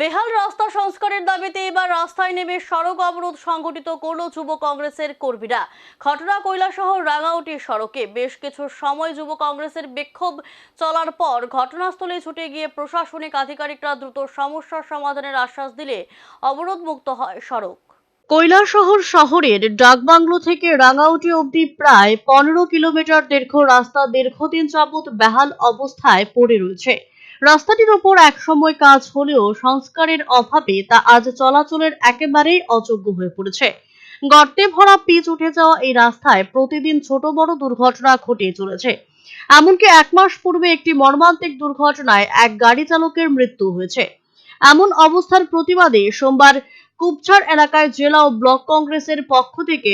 বেহাল রাস্তা সংস্কারের দাবিতে এবার রাস্তায় নেমে সড়ক অবরোধ সংগঠিত করল যুব কংগ্রেসের কর্মীরা। ঘটনা কৈলাসহর রাঙাউটি সড়কে বেশ কিছু সময় যুব কংগ্রেসের বিক্ষোভ চলার পর ঘটনাস্থলে ছুটে গিয়ে প্রশাসনিক আধিকারিকরা দ্রুত সমস্যার সমাধানের আশ্বাস দিলে অবরোধ মুক্ত হয় সড়ক। কৈলাসহর শহরের ডাকবাংলো থেকে রাঙাউটি অবধি প্রায় পনেরো কিলোমিটার দীর্ঘ রাস্তা দীর্ঘদিন যাবৎ বেহাল অবস্থায় পড়ে রয়েছে। রাস্তাটির ওপর একসময় কাজ হলেও সংস্কারের অভাবে তা আজ চলাচলের একেবারেই অযোগ্য হয়ে পড়েছে। গর্তে ভরা পিচ উঠে যাওয়া এই রাস্তায় প্রতিদিন ছোট বড় দুর্ঘটনা ঘটে চলেছে। এমনকি এক মাস পূর্বে একটি মর্মান্তিক দুর্ঘটনায় এক গাড়ি চালকের মৃত্যু হয়েছে। এমন অবস্থার প্রতিবাদে সোমবার কুপছাড় এলাকায় জেলা ও ব্লক কংগ্রেসের পক্ষ থেকে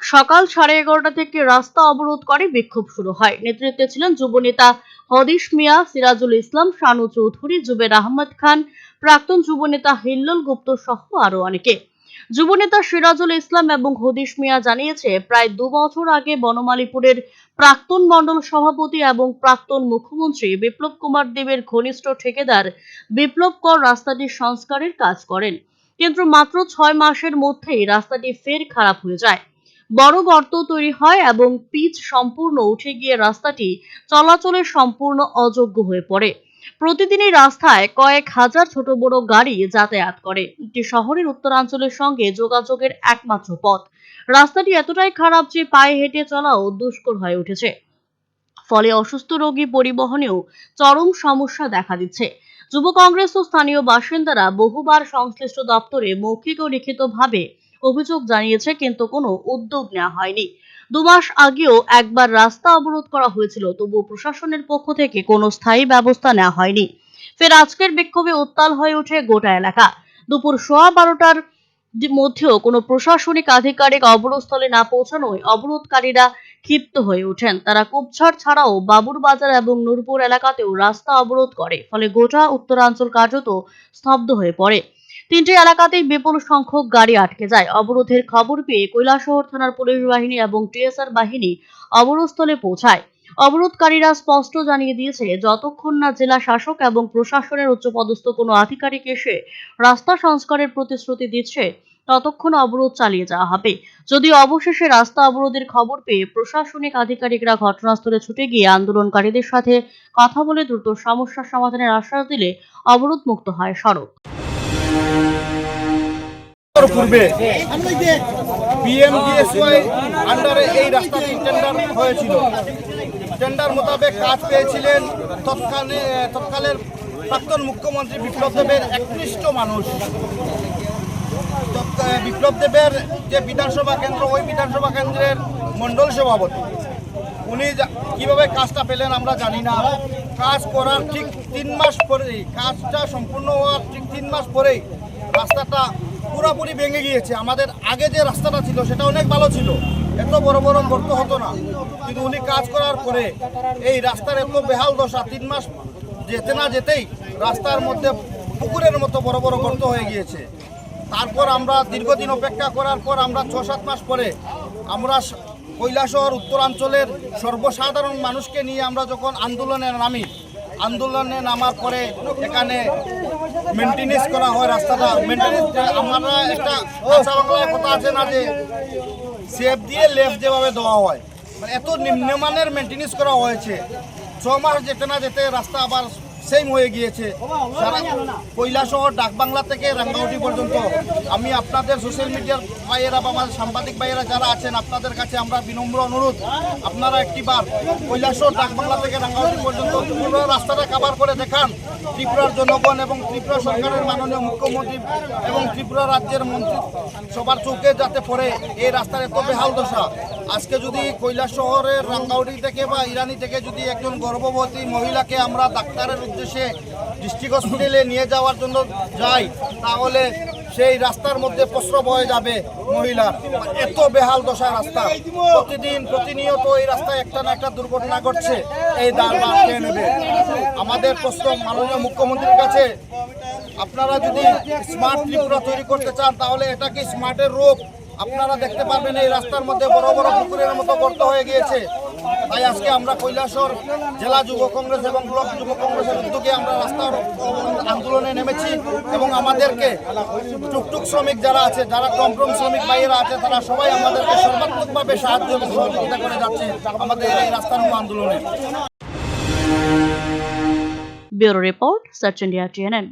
সকাল সাড়ে এগারোটা থেকে রাস্তা অবরোধ করে, বিক্ষোভ শুরু হয়। নেতৃত্বে ছিলেন যুব নেতা হদিশ মিয়া, সিরাজুল ইসলাম, শানু চৌধুরী, জুবের আহমদ খান, প্রাক্তন যুব নেতা হিল্লোল গুপ্ত সহ আরও অনেকে। যুবনেতা সিরাজুল ইসলাম এবং হদিশ মিয়া জানিয়েছে, প্রায় দু বছর আগে বনমালীপুরের প্রাক্তন মণ্ডল সভাপতি এবং প্রাক্তন মুখ্যমন্ত্রী বিপ্লব কুমার দেবের ঘনিষ্ঠ ঠিকাদার বিপ্লব কর রাস্তাটির সংস্কারের কাজ করেন। কিন্তু মাত্র ছয় মাসের মধ্যেই রাস্তাটি ফের খারাপ হয়ে যায়। বড় গর্ত তৈরি হয় এবং পিচ সম্পূর্ণ উঠে গিয়ে রাস্তাটি চলাচলের সম্পূর্ণ অযোগ্য হয়ে পড়ে। প্রতিদিনই রাস্তায় কয়েক হাজার ছোট বড় গাড়ি যাতায়াত করে। এটি শহরের উত্তরাঞ্চলের সঙ্গে যোগাযোগের একমাত্র পথ। রাস্তাটি এতটাই খারাপ যে পায়ে হেঁটে চলাও দুষ্কর হয়ে উঠেছে। ফলে অসুস্থ রোগী পরিবহনেও চরম সমস্যা দেখা দিচ্ছে। যুব কংগ্রেস ও স্থানীয় বাসিন্দারা বহুবার সংশ্লিষ্ট দপ্তরে মৌখিক ও লিখিতভাবে অভিযোগ জানিয়েছে, কিন্তু কোনো উদ্যোগ নেওয়া হয়নি। দু মাস আগেও একবার রাস্তা অবরোধ করা হয়েছিল তবুও প্রশাসনের পক্ষ থেকে কোনো স্থায়ী ব্যবস্থা নেওয়া হয়নি। ফের আজকের বিক্ষোভে উত্তাল হয়ে ওঠে গোটা এলাকা। দুপুর সোয়া বারোটার মধ্যেও কোনো প্রশাসনিক আধিকারিক অবরোধস্থলে না পৌঁছানোয় অবরোধকারীরা ক্ষিপ্ত হয়ে ওঠেন। তারা কুপছাড় ছাড়াও বাবুর বাজার এবং নূরপুর এলাকাতেও রাস্তা অবরোধ করে, ফলে গোটা উত্তরাঞ্চল কার্যত স্তব্ধ হয়ে পড়ে। তিনটি এলাকাতেই বিপুল সংখ্যক গাড়ি আটকে যায়। অবরোধের খবর পেয়ে কৈলাসহর থানার পুলিশ বাহিনী এবং টিএসআর বাহিনী অবরোধস্থলে পৌঁছায়। অবরোধকারীরা স্পষ্ট জানিয়ে দিয়েছে, যতক্ষণ না জেলা শাসক এবং প্রশাসনের উচ্চপদস্থ কোনো আধিকারিক এসে রাস্তা সংস্কারের প্রতিশ্রুতি দিচ্ছে, ততক্ষণ অবরোধ চালিয়ে যাওয়া হবে। যদি অবশেষে রাস্তা অবরোধের খবর পেয়ে প্রশাসনিক আধিকারিকরা ঘটনাস্থলে ছুটে গিয়ে আন্দোলনকারীদের সাথে কথা বলে দ্রুত সমস্যার সমাধানের আশ্বাস দিলে অবরোধ মুক্ত হয় সড়ক। বছর পূর্বে পিএমজিএসওয়াই আন্ডারে এই রাস্তাটি টেন্ডার হয়েছিল। টেন্ডার মোতাবেক কাজ পেয়েছিলেন তৎকালে, তৎকালের প্রাক্তন মুখ্যমন্ত্রী বিপ্লব দেবের একনিষ্ঠ মানুষ। বিপ্লব দেবের যে বিধানসভা কেন্দ্র, ওই বিধানসভা কেন্দ্রের মণ্ডল সভাপতি। উনি কীভাবে কাজটা পেলেন আমরা জানি না। কাজ করার ঠিক তিন মাস পরেই, কাজটা সম্পূর্ণ হওয়ার ঠিক তিন মাস পরেই রাস্তাটা পুরোপুরি ভেঙে গিয়েছে। আমাদের আগে যে রাস্তাটা ছিল, সেটা অনেক ভালো ছিল। এত বড় বড় গর্ত হতো না। কিন্তু উনি কাজ করার পরে এই রাস্তার এত বেহাল দশা, তিন মাস যেতে না যেতেই রাস্তার মধ্যে পুকুরের মতো বড় বড় গর্ত হয়ে গিয়েছে। তারপর আমরা দীর্ঘদিন অপেক্ষা করার পর আমরা ছ সাত মাস পরে আমরা কৈলাসহর উত্তরাঞ্চলের সর্বসাধারণ মানুষকে নিয়ে আমরা যখন আন্দোলনে নামি, আন্দোলনে নামার পরে এখানে মেনটেনেন্স করা হয় রাস্তাটা। মেনটেনেন্স আমরা একটা ভাষা বাংলায় কথা আছে না যে সেফ দিয়ে লেফট যেভাবে দেওয়া হয়। মানে এত নিম্নমানের মেনটেনেন্স করা হয়েছে। ছ মাস যেতে না যেতে রাস্তা আবার সেম হয়ে গিয়েছে। সারা কৈলাসহর, ডাকবাংলা থেকে রাঙ্গাউটি পর্যন্ত। আমি আপনাদের সোশ্যাল মিডিয়ার ভাইয়েরা বা আমার সাংবাদিক ভাইয়েরা যারা আছেন, আপনাদের কাছে আমরা বিনম্র অনুরোধ। আপনারা একটিবার কৈলাসহর, ডাকবাংলা থেকে রাঙ্গাউটি পর্যন্ত পুরো রাস্তাটা কাভার করে দেখান। ত্রিপুরার জনগণ এবং ত্রিপুরা সরকারের মাননীয় মুখ্যমন্ত্রী এবং ত্রিপুরা রাজ্যের মন্ত্রী সবার চোখে যাতে পড়ে এই রাস্তার এত বেহাল দশা। আজকে যদি কৈলাস শহরের রাঙ্গাউড়ি থেকে বা ইরানি থেকে যদি একজন গর্ভবতী মহিলাকে আমরা ডাক্তারের উদ্দেশ্যে ডিস্ট্রিক্ট হসপিটালে নিয়ে যাওয়ার জন্য যাই, তাহলে সেই রাস্তার মধ্যে প্রস্রব হয়ে যাবে মহিলার। এত বেহাল দশা রাস্তা। প্রতিদিন প্রতিনিয়ত এই রাস্তায় একটা না একটা দুর্ঘটনা ঘটছে। এই দাঁড় খেয়ে নেবে। আমাদের প্রশ্ন মাননীয় মুখ্যমন্ত্রীর কাছে, আপনারা যদি স্মার্ট ত্রিপুরা তৈরি করতে চান, তাহলে এটা কি স্মার্টের রূপ? আপনারা দেখতে পারবেন এই রাস্তার মধ্যে বড় বড় পুকুরের মতো গর্ত হয়ে গিয়েছে। তাই আজকে আমরা কৈলাসর জেলা যুব কংগ্রেস এবং ব্লক যুব কংগ্রেসের উদ্যোগে আমরা রাস্তার আন্দোলনে নেমেছি এবং আমাদেরকে টুকটুক শ্রমিক যারা আছে, যারা কমক্রম শ্রমিক ভাইয়েরা আছে, তারা সবাই আমাদেরকে সর্বাত্মকভাবে সাহায্য এবং সহযোগিতা করে যাচ্ছে আমাদের এই রাস্তার আন্দোলনে। Bureau report, search India TNN.